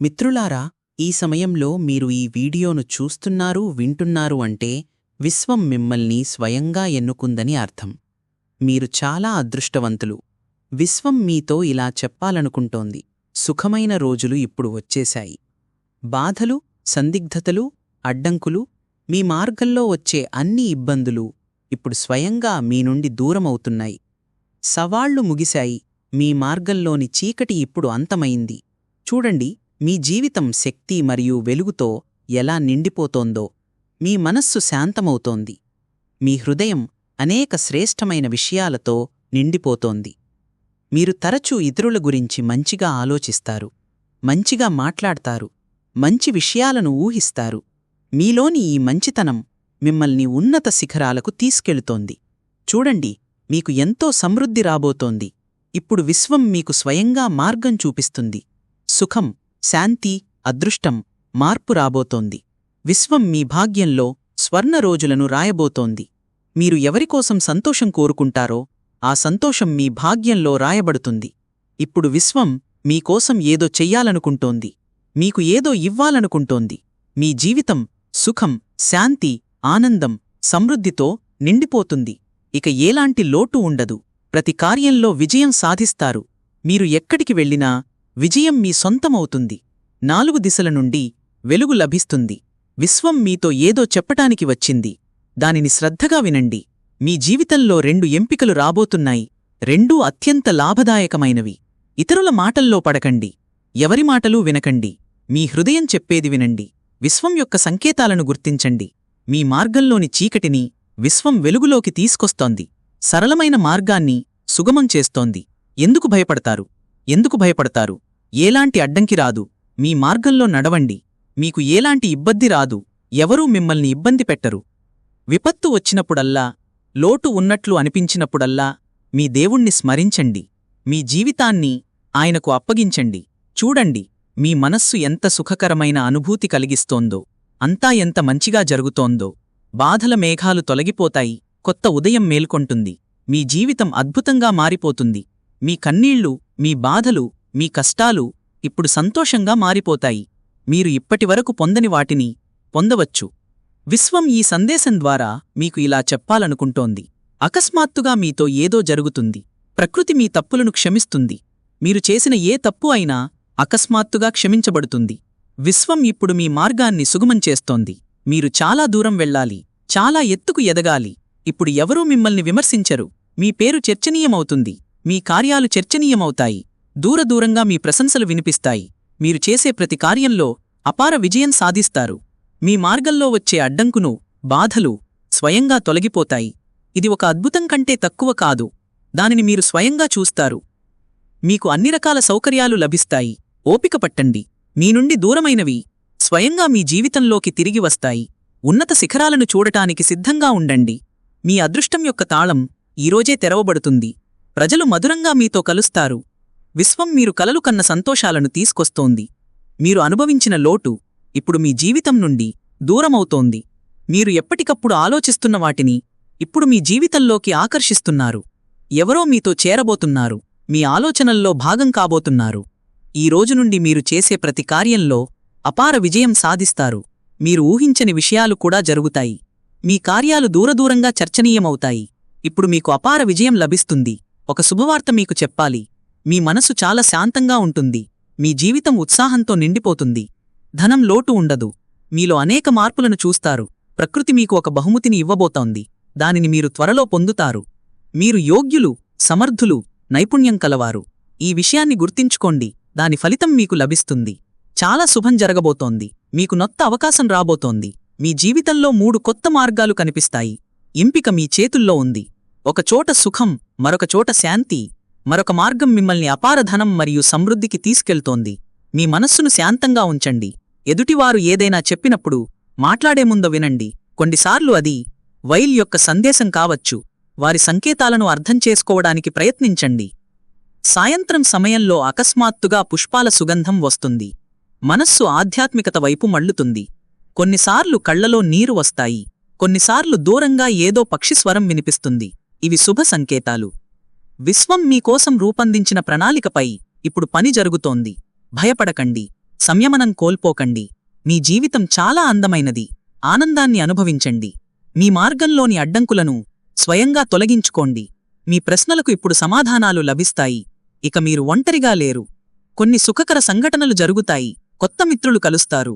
మిత్రులారా ఈ సమయంలో మీరు ఈ వీడియోను చూస్తున్నారు వింటున్నారు అంటే విశ్వం మిమ్మల్ని స్వయంగా ఎన్నుకుందని అర్థం. మీరు చాలా అదృష్టవంతులు. విశ్వం మీతో ఇలా చెప్పాలనుకుంటోంది. సుఖమైన రోజులు ఇప్పుడు వచ్చేశాయి. బాధలు సందిగ్ధతలు అడ్డంకులు మీ మార్గంలో వచ్చే అన్ని ఇబ్బందులు ఇప్పుడు స్వయంగా మీ నుండి దూరమవుతున్నాయి. సవాళ్ళు ముగిశాయి మీ మార్గంలోని చీకటి ఇప్పుడు అంతమైంది. చూడండి మీ జీవితం శక్తి మరియు వెలుగుతో ఎలా నిండిపోతోందో మీ మనస్సు శాంతమవుతోంది. మీ హృదయం అనేక శ్రేష్టమైన విషయాలతో నిండిపోతోంది. మీరు తరచూ ఇతరుల గురించి మంచిగా ఆలోచిస్తారు మంచిగా మాట్లాడతారు మంచి విషయాలను ఊహిస్తారు. మీలోని ఈ మంచితనం మిమ్మల్ని ఉన్నత శిఖరాలకు తీసుకెళుతోంది. చూడండి మీకు ఎంతో సమృద్ధి రాబోతోంది. ఇప్పుడు విశ్వం మీకు స్వయంగా మార్గం చూపిస్తుంది. సుఖం శాంతి అదృష్టం మార్పు రాబోతోంది. విశ్వం మీ భాగ్యంలో స్వర్ణ రోజులను రాయబోతోంది. మీరు ఎవరికోసం సంతోషం కోరుకుంటారో ఆ సంతోషం మీ భాగ్యంలో రాయబడుతుంది. ఇప్పుడు విశ్వం మీకోసం ఏదో చెయ్యాలనుకుంటోంది. మీకు ఏదో ఇవ్వాలనుకుంటోంది. మీ జీవితం సుఖం శాంతి ఆనందం సమృద్ధితో నిండిపోతుంది. ఇక ఏలాంటి లోటు ఉండదు. ప్రతి కార్యంలో విజయం సాధిస్తారు. మీరు ఎక్కడికి వెళ్ళినా విజయం మీ సొంతమవుతుంది. నాలుగు దిశల నుండి వెలుగు లభిస్తుంది. విశ్వం మీతో ఏదో చెప్పటానికి వచ్చింది. దానిని శ్రద్ధగా వినండి. మీ జీవితంలో రెండు ఎంపికలు రాబోతున్నాయి. రెండూ అత్యంత లాభదాయకమైనవి. ఇతరుల మాటల్లో పడకండి. ఎవరి మాటలూ వినకండి. మీ హృదయం చెప్పేది వినండి. విశ్వం యొక్క సంకేతాలను గుర్తించండి. మీ మార్గంలోని చీకటిని విశ్వం వెలుగులోకి తీసుకొస్తోంది. సరళమైన మార్గాన్ని సుగమం చేస్తోంది. ఎందుకు భయపడతారు? ఎందుకు భయపడతారు? ఏలాంటి అడ్డంకి రాదు. మీ మార్గంలో నడవండి. మీకు ఏలాంటి ఇబ్బంది రాదు. ఎవరూ మిమ్మల్ని ఇబ్బంది పెట్టరు. విపత్తు వచ్చినప్పుడల్లా లోటు ఉన్నట్లు అనిపించినప్పుడల్లా మీ దేవుణ్ణి స్మరించండి. మీ జీవితాన్ని ఆయనకు అప్పగించండి. చూడండి. మీ మనస్సు ఎంత సుఖకరమైన అనుభూతి కలిగిస్తోందో అంతా ఎంత మంచిగా జరుగుతోందో బాధల మేఘాలు తొలగిపోతాయి కొత్త ఉదయం మేల్కొంటుంది మీ జీవితం అద్భుతంగా మారిపోతుంది మీ కన్నీళ్ళు మీ బాధలు మీ కష్టాలు ఇప్పుడు సంతోషంగా మారిపోతాయి మీరు ఇప్పటివరకు పొందని వాటిని పొందవచ్చు. విశ్వం ఈ సందేశం ద్వారా మీకు ఇలా చెప్పాలనుకుంటోంది. అకస్మాత్తుగా మీతో ఏదో జరుగుతుంది ప్రకృతి మీ తప్పులను క్షమిస్తుంది మీరు చేసిన ఏ తప్పు అయినా అకస్మాత్తుగా క్షమించబడుతుంది. విశ్వం ఇప్పుడు మీ మార్గాన్ని సుగమం చేస్తోంది. మీరు చాలా దూరం వెళ్ళాలి. చాలా ఎత్తుకు ఎదగాలి. ఇప్పుడు ఎవరూ మిమ్మల్ని విమర్శించరు. మీ పేరు చర్చనీయమవుతుంది. మీ కార్యాలు చర్చనీయమవుతాయి. దూరదూరంగా మీ ప్రశంసలు వినిపిస్తాయి. మీరు చేసే ప్రతి కార్యంలో అపార విజయం సాధిస్తారు. మీ మార్గంలో వచ్చే అడ్డంకును బాధలు స్వయంగా తొలగిపోతాయి. ఇది ఒక అద్భుతం కంటే తక్కువ కాదు. దానిని మీరు స్వయంగా చూస్తారు. మీకు అన్ని రకాల సౌకర్యాలు లభిస్తాయి. ఓపిక పట్టండి. మీ నుండి దూరమైనవి స్వయంగా మీ జీవితంలోకి తిరిగి వస్తాయి. ఉన్నత శిఖరాలను చూడటానికి సిద్ధంగా ఉండండి. మీ అదృష్టం యొక్క తాళం ఈరోజే తెరవబడుతుంది. ప్రజలు మధురంగా మీతో కలుస్తారు. విశ్వం మీరు కలలు కన్న సంతోషాలను తీసుకొస్తోంది. మీరు అనుభవించిన లోటు ఇప్పుడు మీ జీవితం నుండి దూరమవుతోంది. మీరు ఎప్పటికప్పుడు ఆలోచిస్తున్న వాటిని ఇప్పుడు మీ జీవితంలోకి ఆకర్షిస్తున్నారు. ఎవరో మీతో చేరబోతున్నారు. మీ ఆలోచనల్లో భాగం కాబోతున్నారు. ఈ రోజు నుండి మీరు చేసే ప్రతి కార్యంలో అపార విజయం సాధిస్తారు. మీరు ఊహించని విషయాలు కూడా జరుగుతాయి. మీ కార్యాలు దూరదూరంగా చర్చనీయమవుతాయి. ఇప్పుడు మీకు అపార విజయం లభిస్తుంది. ఒక శుభవార్త మీకు చెప్పాలి. మీ మనసు చాలా శాంతంగా ఉంటుంది. మీ జీవితం ఉత్సాహంతో నిండిపోతుంది. ధనం లోటు ఉండదు. మీలో అనేక మార్పులను చూస్తారు. ప్రకృతి మీకు ఒక బహుమతిని ఇవ్వబోతోంది. దానిని మీరు త్వరలో పొందుతారు. మీరు యోగ్యులు సమర్థులు నైపుణ్యం కలవారు. ఈ విషయాన్ని గుర్తించుకోండి. దాని ఫలితం మీకు లభిస్తుంది. చాలా శుభం జరగబోతోంది. మీకు నొత్త అవకాశం రాబోతోంది. మీ జీవితంలో మూడు కొత్త మార్గాలు కనిపిస్తాయి. ఎంపిక మీ చేతుల్లో ఉంది. ఒకచోట సుఖం మరొక చోట శాంతి మరొక మార్గం మిమ్మల్ని అపారధనం మరియు సమృద్ధికి తీసుకెళ్తోంది. మీ మనస్సును శాంతంగా ఉంచండి. ఎదుటివారు ఏదైనా చెప్పినప్పుడు మాట్లాడే ముందు వినండి. కొన్నిసార్లు అది వైల్ యొక్క సందేశం కావచ్చు. వారి సంకేతాలను అర్థం చేసుకోవడానికి ప్రయత్నించండి. సాయంత్రం సమయంలో అకస్మాత్తుగా పుష్పాల సుగంధం వస్తుంది. మనస్సు ఆధ్యాత్మికత వైపు మళ్ళుతుంది. కొన్నిసార్లు కళ్ళలో నీరు వస్తాయి. కొన్నిసార్లు దూరంగా ఏదో పక్షిస్వరం వినిపిస్తుంది. ఇవి శుభ సంకేతాలు. విశ్వం మీకోసం రూపొందించిన ప్రణాళికపై ఇప్పుడు పని జరుగుతోంది. భయపడకండి. సంయమనం కోల్పోకండి. మీ జీవితం చాలా అందమైనది. ఆనందాన్ని అనుభవించండి. మీ మార్గంలోని అడ్డంకులను స్వయంగా తొలగించుకోండి. మీ ప్రశ్నలకు ఇప్పుడు సమాధానాలు లభిస్తాయి. ఇక మీరు ఒంటరిగా లేరు. కొన్ని సుఖకర సంఘటనలు జరుగుతాయి. కొత్త మిత్రులు కలుస్తారు.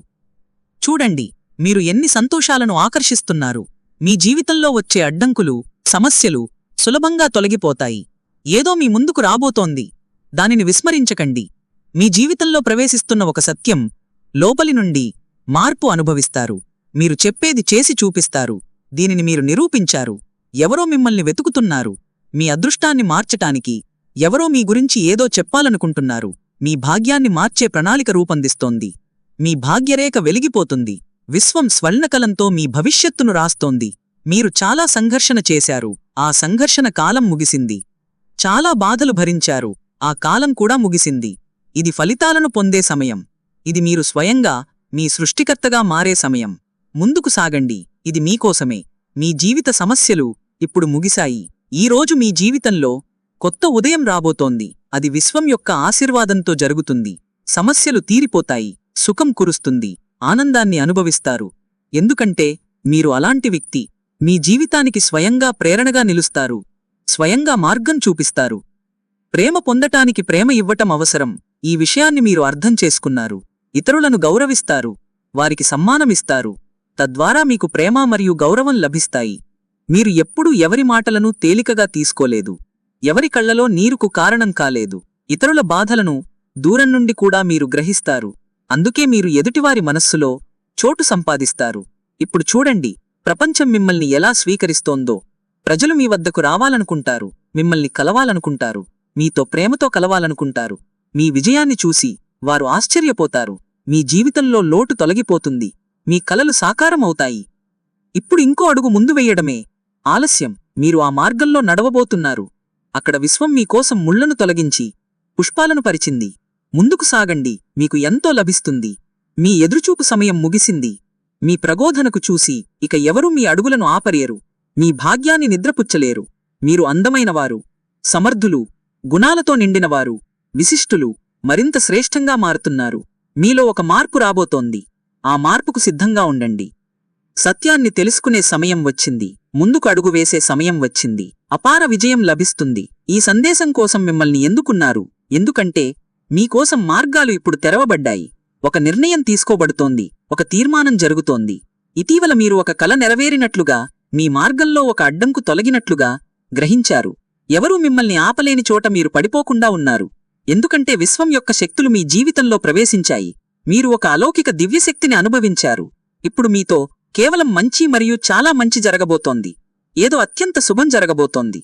చూడండి మీరు ఎన్ని సంతోషాలను ఆకర్షిస్తున్నారు. మీ జీవితంలో వచ్చే అడ్డంకులు సమస్యలు సులభంగా తొలగిపోతాయి. ఏదో మీ ముందుకు రాబోతోంది. దానిని విస్మరించకండి. మీ జీవితంలో ప్రవేశిస్తున్న ఒక సత్యం లోపలి నుండి మార్పు అనుభవిస్తారు. మీరు చెప్పేది చేసి చూపిస్తారు. దీనిని మీరు నిరూపించారు. ఎవరో మిమ్మల్ని వెతుకుతున్నారు. మీ అదృష్టాన్ని మార్చటానికి ఎవరో మీ గురించి ఏదో చెప్పాలనుకుంటున్నారు. మీ భాగ్యాన్ని మార్చే ప్రణాళిక రూపొందిస్తోంది. మీ భాగ్యరేఖ వెలిగిపోతుంది. విశ్వం స్వర్ణకలంతో మీ భవిష్యత్తును రాస్తోంది. మీరు చాలా సంఘర్షణ చేశారు. ఆ సంఘర్షణ కాలం ముగిసింది. చాలా బాధలు భరించారు. ఆ కాలం కూడా ముగిసింది. ఇది ఫలితాలను పొందే సమయం. ఇది మీరు స్వయంగా మీ సృష్టికర్తగా మారే సమయం. ముందుకు సాగండి. ఇది మీకోసమే. మీ జీవిత సమస్యలు ఇప్పుడు ముగిశాయి. ఈరోజు మీ జీవితంలో కొత్త ఉదయం రాబోతోంది. అది విశ్వం యొక్క ఆశీర్వాదంతో జరుగుతుంది. సమస్యలు తీరిపోతాయి. సుఖం కురుస్తుంది. ఆనందాన్ని అనుభవిస్తారు. ఎందుకంటే మీరు అలాంటి వ్యక్తి. మీ జీవితానికి స్వయంగా ప్రేరణగా నిలుస్తారు. స్వయంగా మార్గం చూపిస్తారు. ప్రేమ పొందటానికి ప్రేమ ఇవ్వటం అవసరం. ఈ విషయాన్ని మీరు అర్థం చేసుకున్నారు. ఇతరులను గౌరవిస్తారు. వారికి సమ్మానమిస్తారు తద్వారా మీకు ప్రేమ మరియు గౌరవం లభిస్తాయి. మీరు ఎప్పుడూ ఎవరి మాటలను తేలికగా తీసుకోలేదు. ఎవరి కళ్ళలో నీరుకు కారణం కాలేదు. ఇతరుల బాధలను దూరం నుండి కూడా మీరు గ్రహిస్తారు. అందుకే మీరు ఎదుటివారి మనస్సులో చోటు సంపాదిస్తారు. ఇప్పుడు చూడండి ప్రపంచం మిమ్మల్ని ఎలా స్వీకరిస్తోందో. ప్రజలు మీ వద్దకు రావాలనుకుంటారు మిమ్మల్ని కలవాలనుకుంటారు మీతో ప్రేమతో కలవాలనుకుంటారు. మీ విజయాన్ని చూసి వారు ఆశ్చర్యపోతారు. మీ జీవితంలో లోటు తొలగిపోతుంది. మీ కలలు సాకారమవుతాయి ఇప్పుడు ఇంకో అడుగు ముందు వెయ్యడమే ఆలస్యం. మీరు ఆ మార్గంలో నడవబోతున్నారు. అక్కడ విశ్వం మీకోసం ముళ్ళను తొలగించి పుష్పాలను పరిచింది. ముందుకు సాగండి మీకు ఎంతో లభిస్తుంది. మీ ఎదురుచూపు సమయం ముగిసింది. మీ ప్రగోధనకు చూసి ఇక ఎవరూ మీ అడుగులను ఆపరేరు. మీ భాగ్యాన్ని నిద్రపుచ్చలేరు. మీరు అందమైనవారు. సమర్థులు గుణాలతో నిండినవారు. విశిష్టులు మరింత శ్రేష్టంగా మారుతున్నారు. మీలో ఒక మార్పు రాబోతోంది. ఆ మార్పుకు సిద్ధంగా ఉండండి. సత్యాన్ని తెలుసుకునే సమయం వచ్చింది. ముందుకు అడుగు వేసే సమయం వచ్చింది. అపార విజయం లభిస్తుంది. ఈ సందేశం కోసం మిమ్మల్ని ఎందుకున్నారు? ఎందుకంటే మీకోసం మార్గాలు ఇప్పుడు తెరవబడ్డాయి. ఒక నిర్ణయం తీసుకోబడుతోంది. ఒక తీర్మానం జరుగుతోంది. ఇటీవల మీరు ఒక కల నెరవేరినట్లుగా మీ మార్గంలో ఒక అడ్డంకు తొలగినట్లుగా గ్రహించారు. ఎవరూ మిమ్మల్ని ఆపలేని చోట మీరు పడిపోకుండా ఉన్నారు. ఎందుకంటే విశ్వం యొక్క శక్తులు మీ జీవితంలో ప్రవేశించాయి. మీరు ఒక అలౌకిక దివ్యశక్తిని అనుభవించారు. ఇప్పుడు మీతో కేవలం మంచి మరియు చాలా మంచి జరగబోతోంది. ఏదో అత్యంత శుభం జరగబోతోంది.